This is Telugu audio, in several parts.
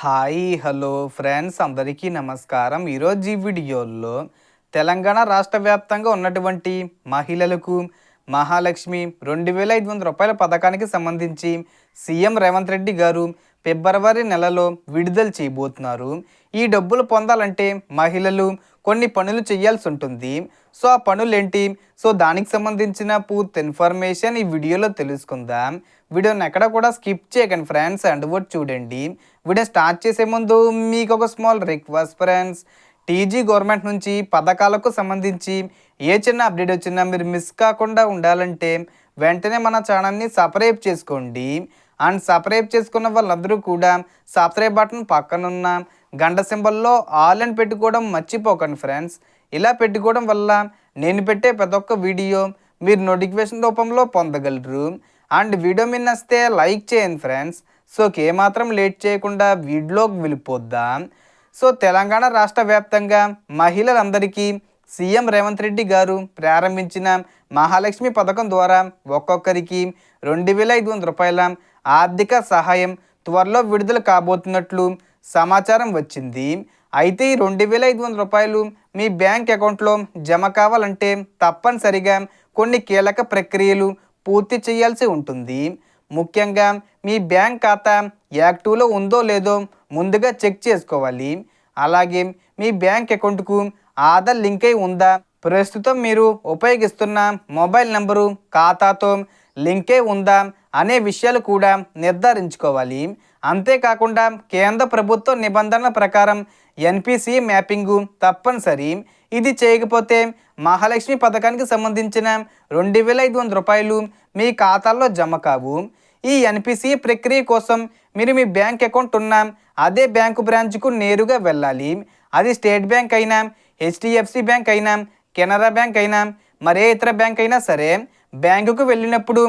హాయ్ హలో ఫ్రెండ్స్ అందరికీ నమస్కారం. ఈరోజు ఈ వీడియోలో తెలంగాణ రాష్ట్ర వ్యాప్తంగా ఉన్నటువంటి మహిళలకు మహాలక్ష్మి రెండు వేల ఐదు వందల రూపాయల పథకానికి సంబంధించి సీఎం రేవంత్ రెడ్డి గారు ఫిబ్రవరి నెలలో విడుదల చేయబోతున్నారు. ఈ డబ్బులు పొందాలంటే మహిళలు కొన్ని పనులు చేయాల్సి ఉంటుంది. సో ఆ పనులు ఏంటి సో దానికి సంబంధించిన పూర్తి ఇన్ఫర్మేషన్ ఈ వీడియోలో తెలుసుకుందాం. వీడియోని ఎక్కడ కూడా స్కిప్ చేయకండి ఫ్రెండ్స్. అండ్ కూడా చూడండి. వీడియో స్టార్ట్ చేసే ముందు మీకు ఒక small request friends. TG government నుంచి పథకాలకు సంబంధించి ఏ చిన్న అప్డేట్ వచ్చినా మీరు మిస్ కాకుండా ఉండాలంటే వెంటనే మన ఛానల్ని సబ్స్క్రైబ్ చేసుకోండి. అండ్ సబ్స్క్రైబ్ చేసుకున్న వాళ్ళందరూ కూడా సబ్స్క్రైబ్ బటన్ పక్కనున్న గంట సింబల్లో ఆల్ అని పెట్టుకోవడం మర్చిపోకండి ఫ్రెండ్స్. ఇలా పెట్టుకోవడం వల్ల నేను పెట్టే ప్రతి ఒక్క వీడియో మీరు నోటిఫికేషన్ రూపంలో పొందగలరు. అండ్ వీడియో మీద నచ్చితే లైక్ చేయండి ఫ్రెండ్స్. సో ఏమాత్రం లేట్ చేయకుండా వీడియోకి వెళ్ళిపోద్దాం. సో తెలంగాణ రాష్ట్ర వ్యాప్తంగా మహిళలందరికీ సీఎం రేవంత్ రెడ్డి గారు ప్రారంభించిన మహాలక్ష్మి పథకం ద్వారా ఒక్కొక్కరికి రెండు వేల ఐదు వందల రూపాయల ఆర్థిక సహాయం త్వరలో విడుదల కాబోతున్నట్లు సమాచారం వచ్చింది. అయితే ఈ రెండు వేల ఐదు వందల రూపాయలు మీ బ్యాంక్ అకౌంట్లో జమ కావాలంటే తప్పనిసరిగా కొన్ని కీలక ప్రక్రియలు పూర్తి చేయాల్సి ఉంటుంది. ముఖ్యంగా మీ బ్యాంక్ ఖాతా యాక్టివ్లో ఉందో లేదో ముందుగా చెక్ చేసుకోవాలి. అలాగే మీ బ్యాంక్ అకౌంట్కు ఆధార్ లింక్ అయి ఉందా? ప్రస్తుతం మీరు ఉపయోగిస్తున్న మొబైల్ నంబరు ఖాతాతో లింకే ఉందా? అనే విషయాలు కూడా నిర్ధారించుకోవాలి. అంతేకాకుండా కేంద్ర ప్రభుత్వ నిబంధనల ప్రకారం ఎన్పిసి మ్యాపింగు తప్పనిసరి. ఇది చేయకపోతే మహాలక్ష్మి పథకానికి సంబంధించిన రెండు వేల ఐదు వందల రూపాయలు మీ ఖాతాల్లో జమ కావు. ఈ ఎన్పిసి ప్రక్రియ కోసం మీరు మీ బ్యాంక్ అకౌంట్ ఉన్న అదే బ్యాంకు బ్రాంచ్కు నేరుగా వెళ్ళాలి. అది స్టేట్ బ్యాంక్ అయినా హెచ్డిఎఫ్సి బ్యాంక్ అయినా కెనరా బ్యాంక్ అయినా మరే ఇతర బ్యాంక్ అయినా సరే బ్యాంకుకు వెళ్ళినప్పుడు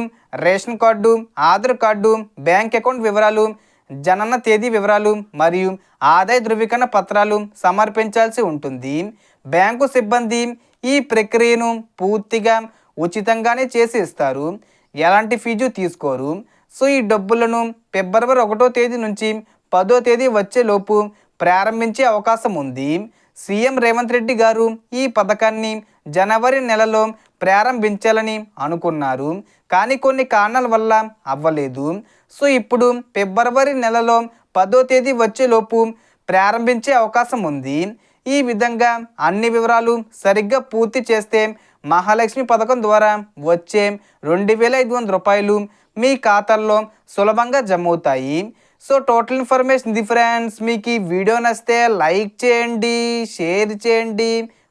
ration card Aadhaar card bank account వివరాలు జనన తేదీ వివరాలు మరియు ఆదాయ ధృవీకరణ పత్రాలు సమర్పించాల్సి ఉంటుంది. బ్యాంకు సిబ్బంది ఈ ప్రక్రియను పూర్తిగా ఉచితంగానే చేసి ఇస్తారు ఎలాంటి ఫీజు తీసుకోరు. సో ఈ డబ్బులను ఫిబ్రవరి ఒకటో తేదీ నుంచి పదో తేదీ వచ్చేలోపు ప్రారంభించే అవకాశం ఉంది. సీఎం రేవంత్ రెడ్డి గారు ఈ పథకాన్ని జనవరి నెలలో ప్రారంభించాలని అనుకున్నారు. కానీ కొన్ని కారణాల వల్ల అవ్వలేదు. సో ఇప్పుడు ఫిబ్రవరి నెలలో పదో తేదీ వచ్చేలోపు ప్రారంభించే అవకాశం ఉంది. ఈ విధంగా అన్ని వివరాలు సరిగ్గా పూర్తి చేస్తే మహాలక్ష్మి పథకం ద్వారా వచ్చే రెండు వేల ఐదు వందల రూపాయలు మీ ఖాతాల్లో సులభంగా జమ అవుతాయి సో టోటల్ ఇన్ఫర్మేషన్ ఇది ఫ్రెండ్స్ మీకు ఈ వీడియో నచ్చితే లైక్ చేయండి షేర్ చేయండి.